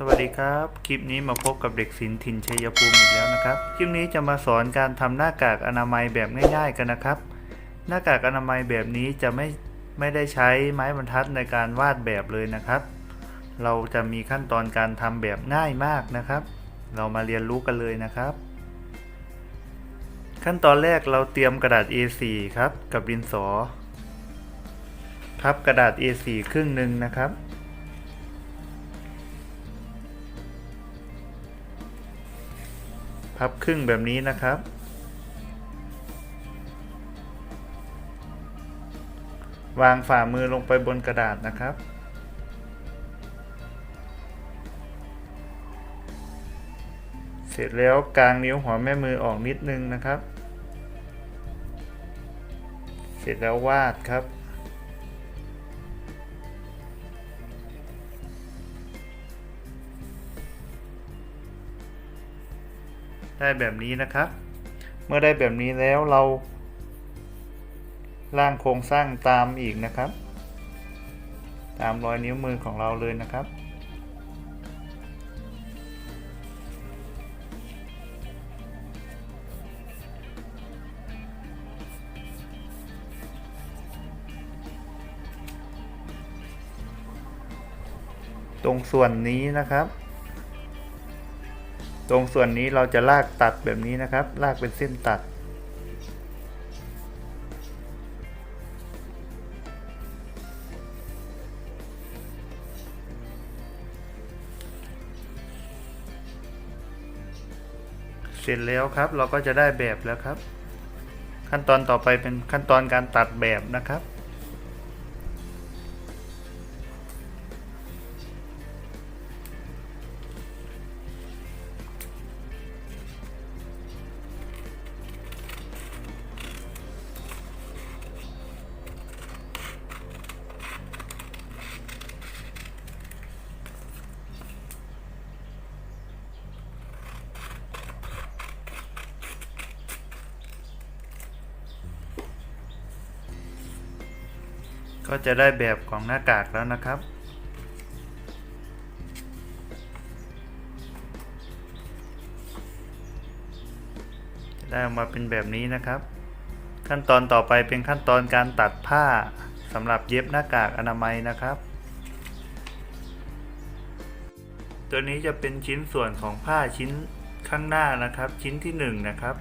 สวัสดีครับ คลิปนี้มาพบกับเด็กศิลป์ถิ่นชัยภูมิอีกแล้วนะครับ คลิปนี้จะมาสอนการทำหน้ากากอนามัยแบบง่ายๆกันนะครับ หน้ากากอนามัยแบบนี้จะไม่ไม่ได้ใช้ไม้บรรทัดในการวาดแบบเลยนะครับ เราจะมีขั้นตอนการทำแบบง่ายมากนะครับ เรามาเรียนรู้กันเลยนะครับ ขั้นตอนแรกเราเตรียมกระดาษ A4 ครับกับดินสอพับกระดาษ A4 ครึ่งหนึ่งนะครับ พับครึ่งแบบนี้นะครับ วางฝ่ามือลงไปบนกระดาษนะครับ เสร็จแล้วกางนิ้วหัวแม่มือออกนิดนึงนะครับ เสร็จแล้ววาดครับ ได้แบบนี้นะครับ เมื่อได้แบบนี้แล้วเราร่างโครงสร้างตามอีกนะครับ ตามรอยนิ้วมือของเราเลยนะครับ ตรงส่วนนี้นะครับ ตรงส่วนนี้เราจะลากตัดแบบนี้นะครับ ลากเป็นเส้นตัด เสร็จแล้วครับเราก็จะได้แบบแล้วครับ ขั้นตอนต่อไปเป็นขั้นตอนการตัดแบบนะครับ ก็จะได้แบบของหน้ากากแล้วนะครับจะได้ออกมาเป็นแบบนี้นะครับ ขั้นตอนต่อไปเป็นขั้นตอนการตัดผ้าสำหรับเย็บหน้ากากอนามัยนะครับ ตัวนี้จะเป็นชิ้นส่วนของผ้าชิ้นข้างหน้านะครับ ชิ้นที่1นะครับ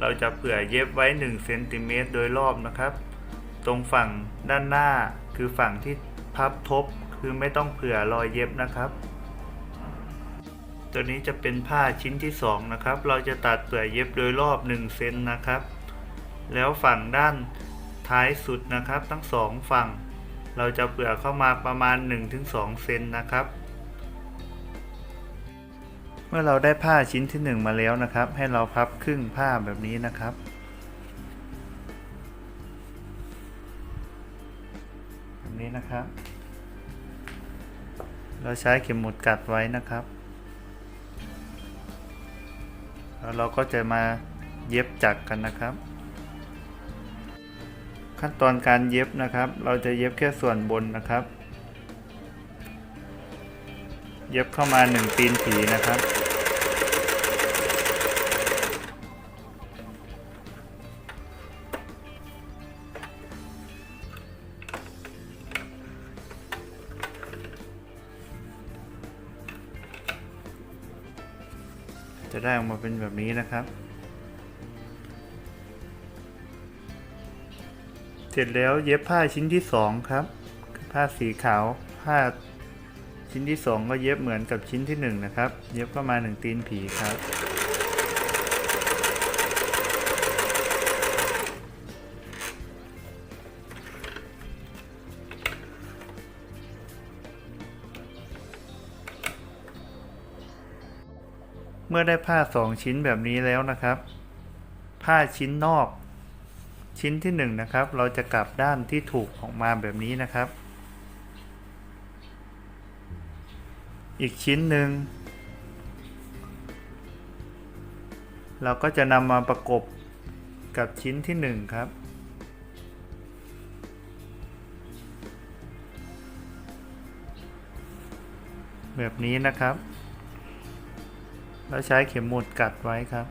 เราจะเผื่อเย็บไว้1เซนติเมตรโดยรอบนะครับ ตรงฝั่งด้านหน้า คือฝั่งที่พับทบคือไม่ต้องเผื่อรอยเย็บนะครับ ตัวนี้จะเป็นผ้าชิ้นที่ 2 นะครับ เราจะตัดเผื่อเย็บโดยรอบ1เซนนะครับ แล้วฝั่งด้านท้ายสุดนะครับ ทั้งสองฝั่ง เราจะเผื่อเข้ามาประมาณ 1-2 เซนนะครับ เมื่อเราได้ผ้าชิ้นที่ 1 มาแล้วนะครับ ให้เราพับครึ่งผ้าแบบนี้นะครับ นี้นะครับ เราใช้เข็มหมุดกัดไว้นะครับ แล้วเราก็จะมาเย็บจักรกันนะครับ ขั้นตอนการเย็บนะครับ เราจะเย็บแค่ส่วนบนนะครับ เย็บเข้ามาหนึ่งตีนผีนะครับ จะได้ออกมาเป็นแบบนี้นะครับ เสร็จแล้วเย็บผ้าชิ้นที่สองครับ ผ้าสีขาวผ้าชิ้นที่สองก็เย็บเหมือนกับชิ้นที่หนึ่งนะครับ เย็บเข้ามาหนึ่งตีนผีครับ เมื่อได้ผ้าสองชิ้นแบบนี้แล้วนะครับ ผ้าชิ้นนอก ชิ้นที่หนึ่งนะครับ เราจะกลับด้านที่ถูกออกมาแบบนี้นะครับ อีกชิ้นหนึ่งเราก็จะนำมาประกบกับชิ้นที่หนึ่งครับ แบบนี้นะครับ แล้วใช้เข็มหมุดกัดไว้ครับ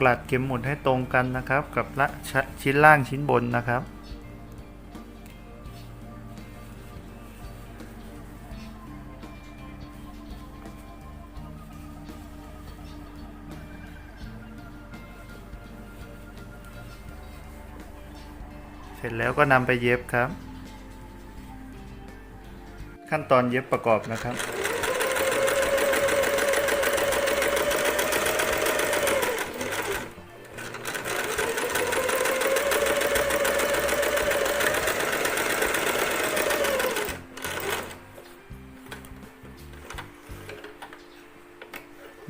กลัดเข็มหมุดให้ตรงกันนะครับ กับละชะชิ้นล่างชิ้นบนนะครับเสร็จแล้วก็นำไปเย็บครับ ขั้นตอนเย็บประกอบนะครับ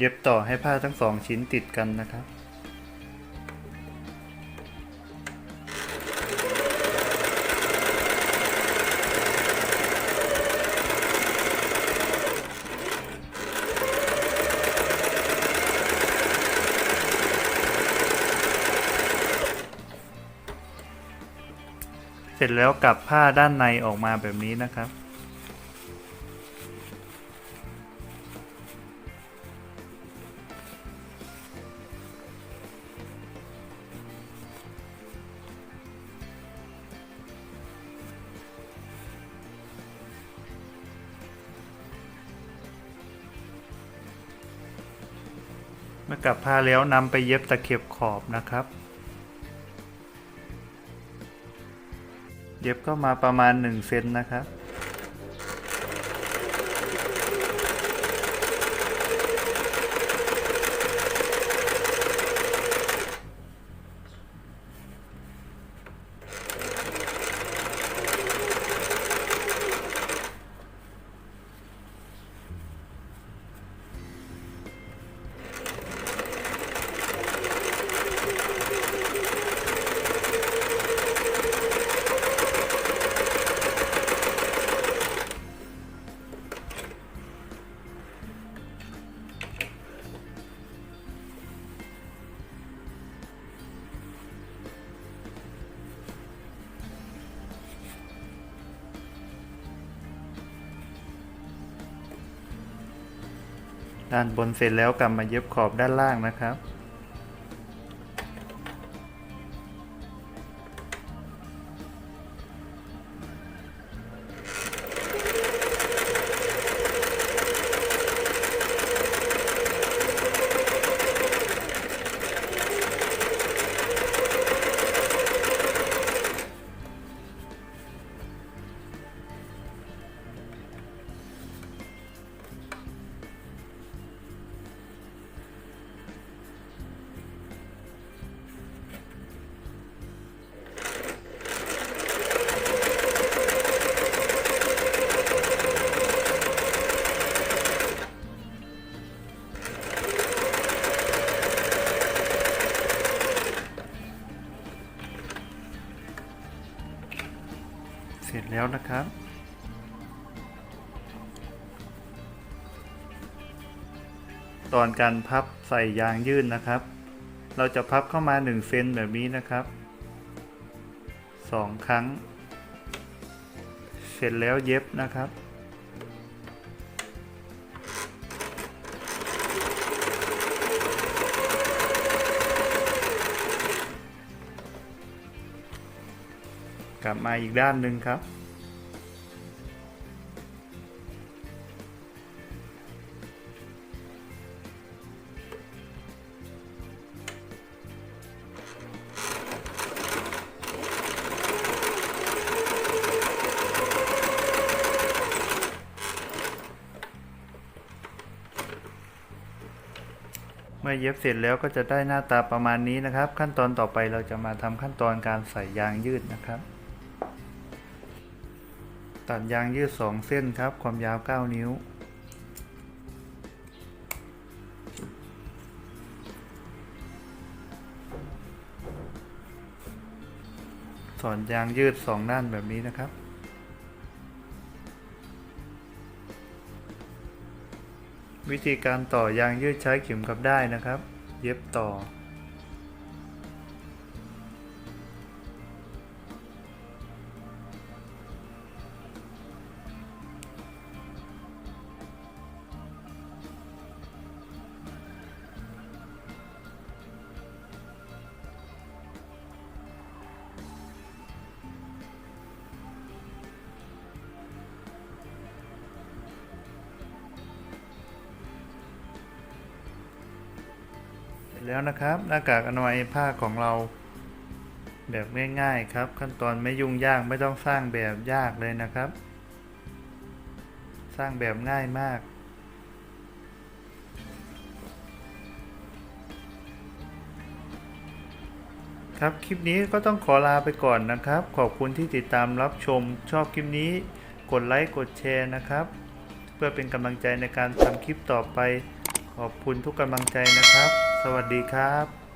เย็บต่อให้ผ้าทั้งสองชิ้นติดกันนะครับ เสร็จแล้วกลับผ้าด้านในออกมาแบบนี้นะครับ เมื่อกลับผ้าแล้วนำไปเย็บตะเข็บขอบนะครับ เย็บก็มาประมาณ1เซนนะครับ ด้านบนเสร็จแล้วกลับมาเย็บขอบด้านล่างนะครับ แล้วนะครับ ตอนการพับใส่ยางยืดนนะครับ เราจะพับเข้ามา1เซนแบบนี้นะครับ 2 ครั้ง เสร็จแล้วเย็บนะครับกลับมาอีกด้านหนึ่งครับ มื่อเย็บเสร็จแล้วก็จะได้หน้าตาประมาณนี้นะครับ ขั้นตอนต่อไปเราจะมาทำขั้นตอนการใส่ยางยืดนะครับ ตัดยางยืด 2 เส้นครับ ความยาว 9 นิ้ว สอนยางยืด 2 ด้านแบบนี้นะครับ วิธีการต่อยางยืดใช้เข็มกับได้นะครับ เย็บต่อ แล้วนะครับ หน้ากากอนามัยผ้าของเรา แบบง่ายๆครับ ขั้นตอนไม่ยุ่งยากไม่ต้องสร้างแบบยากเลยนะครับ สร้างแบบง่ายมาก ครับคลิปนี้ก็ต้องขอลาไปก่อนนะครับ ขอบคุณที่ติดตามรับชมชอบคลิปนี้ กดไลค์กดแชร์นะครับ เพื่อเป็นกำลังใจในการทำคลิปต่อไปขอบคุณทุกกำลังใจนะครับ สวัสดีครับ